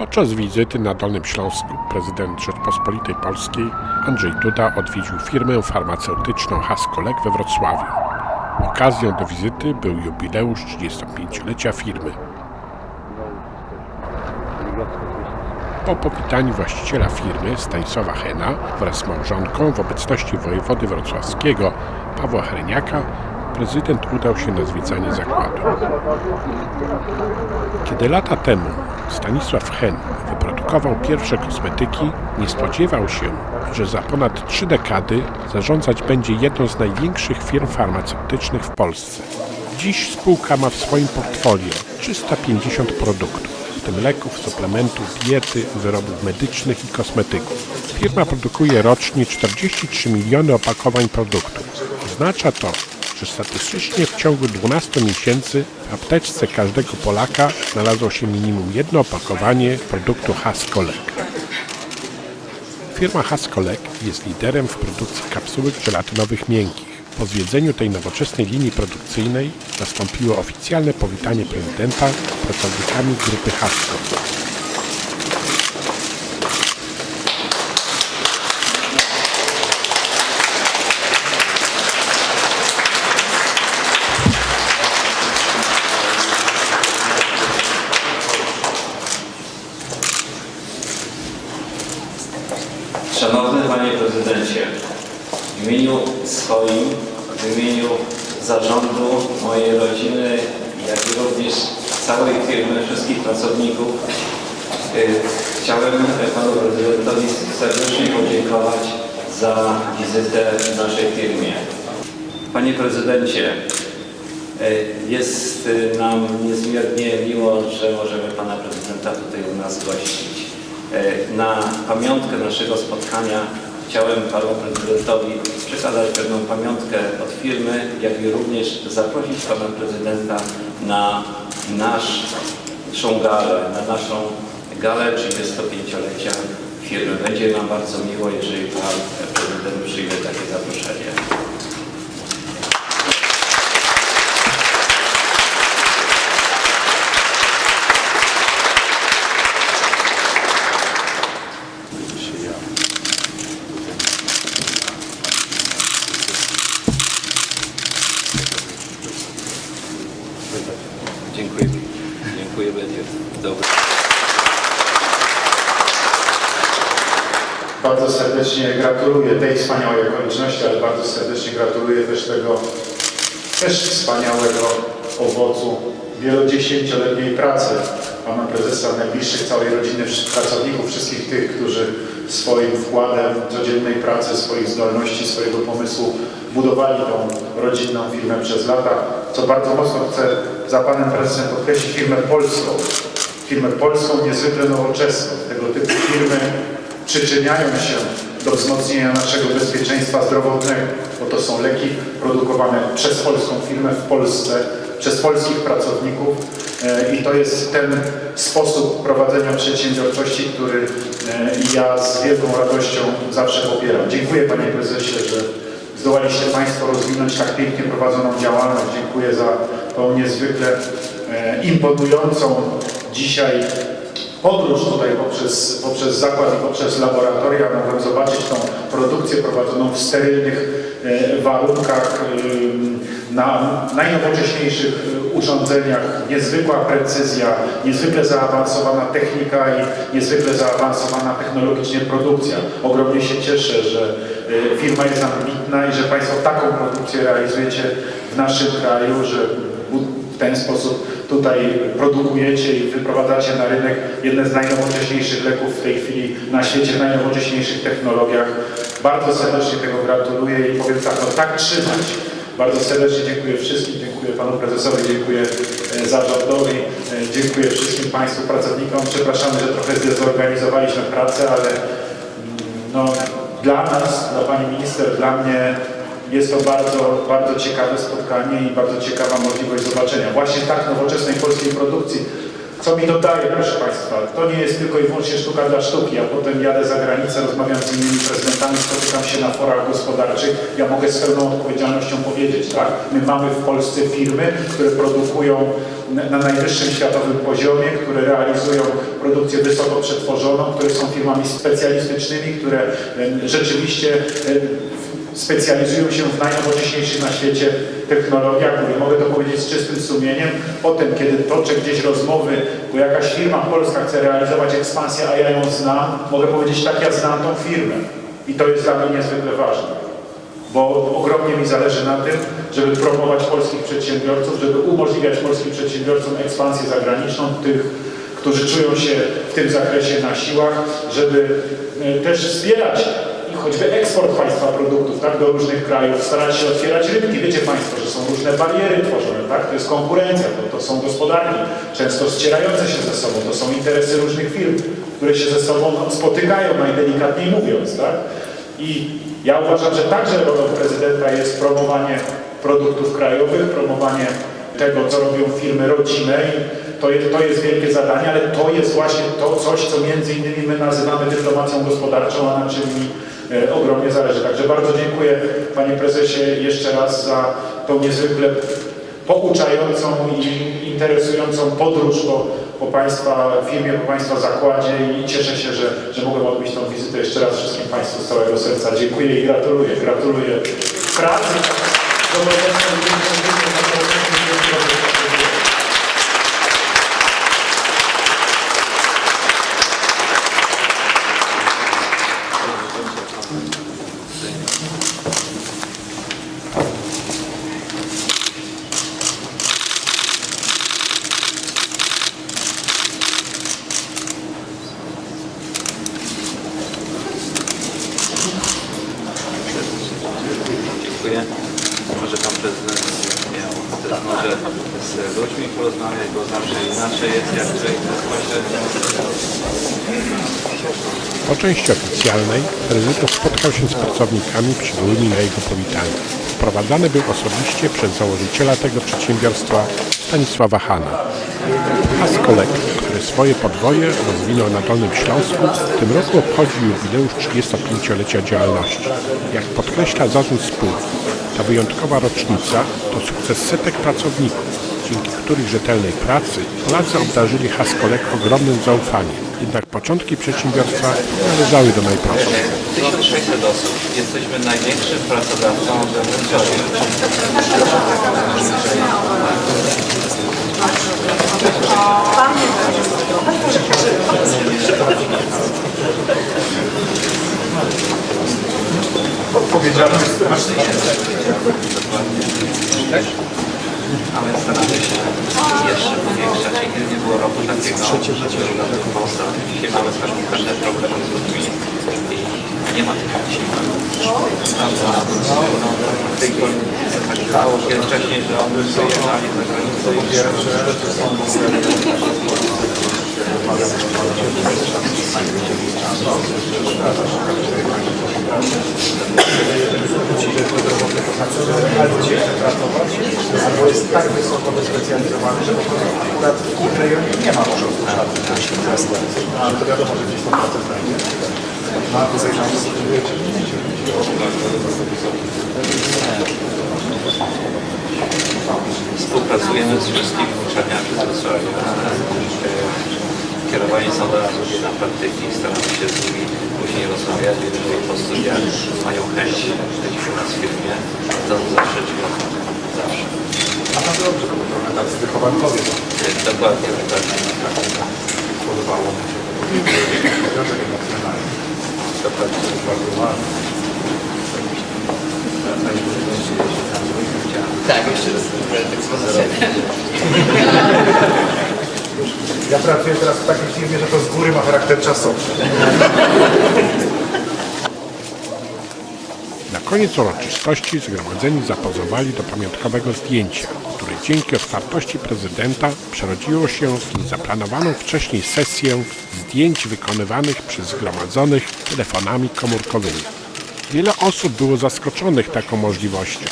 Podczas wizyty na Dolnym Śląsku prezydent Rzeczpospolitej Polskiej Andrzej Duda odwiedził firmę farmaceutyczną Haskolek we Wrocławiu. Okazją do wizyty był jubileusz 35-lecia firmy. Po powitaniu właściciela firmy Stanisława Hena wraz z małżonką w obecności wojewody wrocławskiego Pawła Hreniaka prezydent udał się na zwiedzanie zakładu. Kiedy lata temu Stanisław Hen wyprodukował pierwsze kosmetyki, nie spodziewał się, że za ponad trzy dekady zarządzać będzie jedną z największych firm farmaceutycznych w Polsce. Dziś spółka ma w swoim portfolio 350 produktów, w tym leków, suplementów, diety, wyrobów medycznych i kosmetyków. Firma produkuje rocznie 43 miliony opakowań produktów. Oznacza to, że statystycznie w ciągu 12 miesięcy w apteczce każdego Polaka znalazło się minimum jedno opakowanie produktu Haskolek. Firma Haskolek jest liderem w produkcji kapsułek żelatynowych miękkich. Po zwiedzeniu tej nowoczesnej linii produkcyjnej nastąpiło oficjalne powitanie prezydenta pracownikami grupy Haskol. Szanowny Panie Prezydencie, w imieniu swoim, w imieniu zarządu, mojej rodziny, jak i również całej firmy, wszystkich pracowników, y, chciałem Panu Prezydentowi serdecznie podziękować za wizytę w naszej firmie. Panie Prezydencie, y, jest nam niezmiernie miło, że możemy Pana Prezydenta tutaj u nas gościć. E, Na pamiątkę naszego spotkania chciałem Panu Prezydentowi przekazać pewną pamiątkę od firmy, jak i również zaprosić Pana Prezydenta na naszą galę, na naszą galę 35-lecia firmy. Będzie nam bardzo miło, jeżeli Pan Prezydent przyjmie takie zaproszenie. Dziękuję. Dobry. Bardzo serdecznie gratuluję tej wspaniałej okoliczności, ale bardzo serdecznie gratuluję też tego też wspaniałego owocu wielodziesięcioletniej pracy Pana Prezesa, najbliższych całej rodziny, pracowników, wszystkich tych, którzy swoim wkładem codziennej pracy, swoich zdolności, swojego pomysłu budowali tą rodzinną firmę przez lata, co bardzo mocno chcę za Panem Prezesem podkreślić, firmę polską. Firmę polską, niezwykle nowoczesną. Tego typu firmy przyczyniają się do wzmocnienia naszego bezpieczeństwa zdrowotnego, bo to są leki produkowane przez polską firmę w Polsce, przez polskich pracowników i to jest ten sposób prowadzenia przedsiębiorczości, który e, ja z wielką radością zawsze popieram. Dziękuję Panie Prezesie, że zdołaliście Państwo rozwinąć tak pięknie prowadzoną działalność. Dziękuję za tą niezwykle e, imponującą dzisiaj podróż tutaj poprzez, poprzez zakład i poprzez laboratoria mogłem zobaczyć tą produkcję prowadzoną w sterylnych e, warunkach e, na najnowocześniejszych e, urządzeniach, niezwykła precyzja, niezwykle zaawansowana technika i niezwykle zaawansowana technologicznie produkcja. Ogromnie się cieszę, że e, firma jest ambitna i że Państwo taką produkcję realizujecie w naszym kraju, że w ten sposób tutaj produkujecie i wyprowadzacie na rynek jedne z najnowocześniejszych leków w tej chwili na świecie, w najnowocześniejszych technologiach. Bardzo serdecznie tego gratuluję i powiem tak, no tak trzymać. Bardzo serdecznie dziękuję wszystkim, dziękuję Panu Prezesowi, dziękuję e, zarządowi, e, dziękuję wszystkim Państwu pracownikom. Przepraszamy, że trochę zdezorganizowaliśmy pracę, ale mm, no, dla nas, dla Pani Minister, dla mnie jest to bardzo, bardzo ciekawe spotkanie i bardzo ciekawa możliwość zobaczenia właśnie tak nowoczesnej polskiej produkcji. Co mi dodaje, proszę Państwa, to nie jest tylko i wyłącznie sztuka dla sztuki. Ja potem jadę za granicę, rozmawiam z innymi prezydentami, spotykam się na forach gospodarczych. Ja mogę z pełną odpowiedzialnością powiedzieć, tak? My mamy w Polsce firmy, które produkują na- na najwyższym światowym poziomie, które realizują produkcję wysoko przetworzoną, które są firmami specjalistycznymi, które rzeczywiście specjalizują się w najnowocześniejszych na świecie technologiach. Mówię, mogę to powiedzieć z czystym sumieniem. Potem, kiedy toczę gdzieś rozmowy, bo jakaś firma polska chce realizować ekspansję, a ja ją znam, mogę powiedzieć, tak, ja znam tą firmę. I to jest dla mnie niezwykle ważne bo ogromnie mi zależy na tym, żeby promować polskich przedsiębiorców, żeby umożliwiać polskim przedsiębiorcom ekspansję zagraniczną, tych, którzy czują się w tym zakresie na siłach, żeby e, też wspierać choćby eksport Państwa produktów tak, do różnych krajów, starać się otwierać rynki. Wiecie Państwo, że są różne bariery tworzone, tak? to jest konkurencja, to, to są gospodarki, często ścierające się ze sobą, to są interesy różnych firm, które się ze sobą spotykają, najdelikatniej mówiąc. Tak? I ja uważam, że także rolą prezydenta jest promowanie produktów krajowych, promowanie tego, co robią firmy rodzime i to jest, to jest wielkie zadanie, ale to jest właśnie to coś, co między innymi my nazywamy dyplomacją gospodarczą, a na czym ogromnie zależy. Także bardzo dziękuję Panie Prezesie jeszcze raz za tą niezwykle pouczającą i interesującą podróż po, po Państwa firmie, po Państwa zakładzie i cieszę się, że, że mogłem odbyć tą wizytę. Jeszcze raz wszystkim Państwu z całego serca dziękuję i gratuluję. Gratuluję pracy Dziękuję. Może pan prezydent miał też może z ludźmi porozmawiać, bo zawsze inaczej jest, jak tutaj Po części oficjalnej prezydent spotkał się z pracownikami przybyłymi na jego powitanie. Wprowadzany był osobiście przez założyciela tego przedsiębiorstwa Stanisława Hana. Haskolek, który swoje podwoje rozwinął na Dolnym Śląsku, w tym roku obchodzi jubileusz 35-lecia działalności. Jak podkreśla zarząd spółki, ta wyjątkowa rocznica to sukces setek pracowników, dzięki których rzetelnej pracy Polacy obdarzyli Haskolek ogromnym zaufaniem. Jednak początki przedsiębiorstwa należały do najprostszych. 1600 osób. Jesteśmy największym pracodawcą we Wrocławiu. A my staramy się jeszcze powiększać i nigdy nie było powstał. Dzisiaj mamy też każdy problem i nie ma tych dzisiaj. W tej chwili stało się wcześniej, że on wyjechali za granicę albo jest tak wysoko wyspecjalizowany, że po prostu akurat w tym rejonie nie ma może Ale to wiadomo, że gdzieś tą pracę znajdzie. No a tutaj Współpracujemy z wszystkimi uczelniami z Wrocławia. Kierowani są do na praktyki, staramy się z nimi później rozmawiać, jeżeli po studiach mają chęć u nas w firmie, to zawsze. Zawsze. To dobrze, trochę tak z wychowankowie Dokładnie, dokładnie. podobało mi się. Wniosek emocjonalny. Dokładnie. To jest bardzo ważne. Tak, jeszcze raz ekspozycja. Ja pracuję teraz w takiej firmie, że to z góry ma charakter czasowy. Na koniec uroczystości zgromadzeni zapozowali do pamiątkowego zdjęcia, które dzięki otwartości prezydenta przerodziło się w zaplanowaną wcześniej sesję zdjęć wykonywanych przez zgromadzonych telefonami komórkowymi. Wiele osób było zaskoczonych taką możliwością.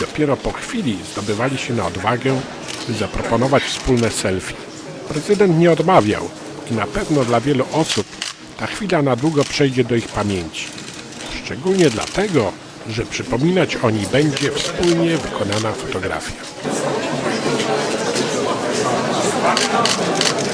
Dopiero po chwili zdobywali się na odwagę, by zaproponować wspólne selfie. Prezydent nie odmawiał i na pewno dla wielu osób ta chwila na długo przejdzie do ich pamięci. Szczególnie dlatego, że przypominać o niej będzie wspólnie wykonana fotografia. Dziękuję.